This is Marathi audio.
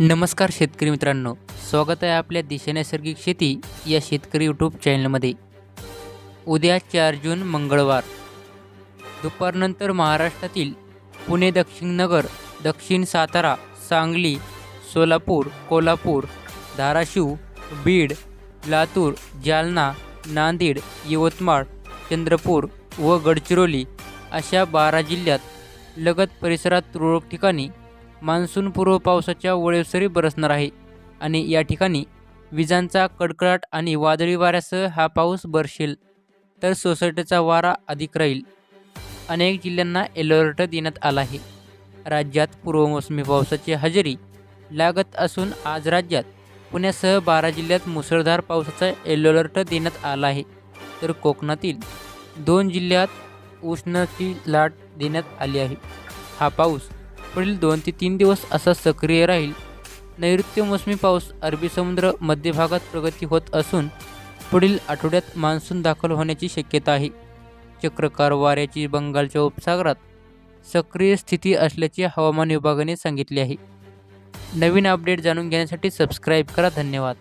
नमस्कार शेतकरी मित्रांनो स्वागत आहे आपल्या दिशा नैसर्गिक शेती या शेतकरी यूट्यूब चॅनलमध्ये. उद्या चार जून मंगळवार. दुपारनंतर महाराष्ट्रातील पुणे दक्षिण नगर दक्षिण सातारा सांगली सोलापूर कोल्हापूर धाराशिव बीड लातूर जालना नांदेड यवतमाळ चंद्रपूर व गडचिरोली अशा बारा जिल्ह्यात लगत परिसरात तुरळक ठिकाणी मान्सूनपूर्व पावसाच्या वळेवसरी बरसणार आहे. आणि या ठिकाणी विजांचा कडकडाट आणि वादळी वाऱ्यासह हा पाऊस बरसेल. तर सोसायटीचा वारा अधिक राहील. अनेक जिल्ह्यांना अलर्ट देण्यात आला आहे. राज्यात पूर्वमोसमी पावसाची हजेरी लागत असून आज राज्यात पुण्यासह बारा जिल्ह्यात मुसळधार पावसाचा येलो अलर्ट देण्यात आला आहे. तर कोकणातील दोन जिल्ह्यात उष्णची लाट देण्यात आली आहे. हा पाऊस पुढील दोन ते तीन दिवस असा सक्रिय राहील. नैऋत्य मोसमी पाऊस अरबी समुद्र मध्य भागात प्रगती होत असून पुढील आठवड्यात मान्सून दाखल होण्याची शक्यता आहे. चक्रकार वाऱ्याची बंगालच्या उपसागरात सक्रिय स्थिती असल्याचे हवामान विभागाने सांगितले आहे. नवीन अपडेट जाणून घेण्यासाठी सबस्क्राईब करा. धन्यवाद.